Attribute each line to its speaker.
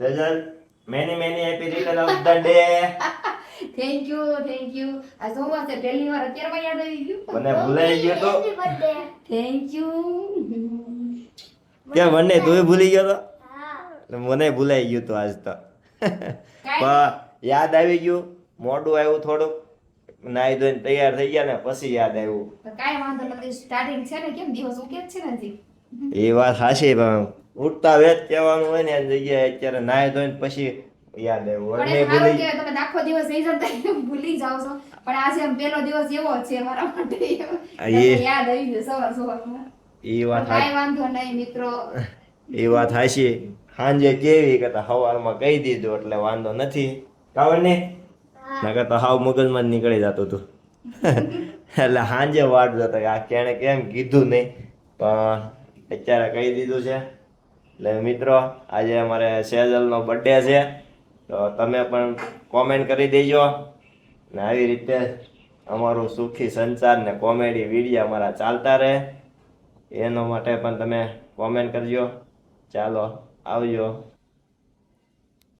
Speaker 1: Sejal many many happy return of the day
Speaker 2: thank you thank you આ સોમવાર છે પહેલી વાર અત્યારમાં યાદ આવી ગયું.
Speaker 1: મને ભૂલાઈ ગયો તો.
Speaker 2: થેન્ક યુ
Speaker 1: કે મને તું ભૂલી ગયો તો?
Speaker 3: હા.
Speaker 1: મને ભૂલાઈ ગયું તો આજ તો. પણ યાદ આવી ગયું મોડું આવ્યું થોડુંક. નાઈ ધોઈને તૈયાર થઈ ગયા ને પછી યાદ આવ્યું.
Speaker 2: કાઈ વાંધો નથી સ્ટાર્ટિંગ છે ને કેમ? દિવસ ઉકે છે ને હજી.
Speaker 1: એ વાત સાચી પણ ઉઠતા વેત કહેવાનું હોય ને એની જગ્યાએ અત્યારે નાઈ ધોઈને પછી યાદ આવ્યું
Speaker 2: પણ સારું તમે આખો દિવસ નહીં જતા ભૂલી જાવ છો. પણ આજે પહેલો દિવસ એવો છે મારા માટે. યાદ આવી ગયું સવાર સવારમાં.
Speaker 1: એ વાત
Speaker 2: કાંઈ વાંધો નહીં મિત્રો.
Speaker 1: એ વાત હાશી સાંજે કેવી કે સવારમાં કહી દીધું એટલે વાંધો નથી. કાવડ ને? નકર તો હાવ મગજમાં જ નીકળી જતું હતું એટલે સાંજે વાટ જતો કે આ કેણે કેમ કીધું નહીં. પણ અત્યારે કહી દીધું છે. એટલે મિત્રો, આજે અમારે સેજલનો બર્થડે છે, તો તમે પણ કોમેન્ટ કરી દેજો. ને આવી રીતે અમારું સુખી સંસાર ને કોમેડી વીડિયો અમારા ચાલતા રહે. એનો માટે પણ તમે કોમેન્ટ કરજો. ચાલો, આવજો.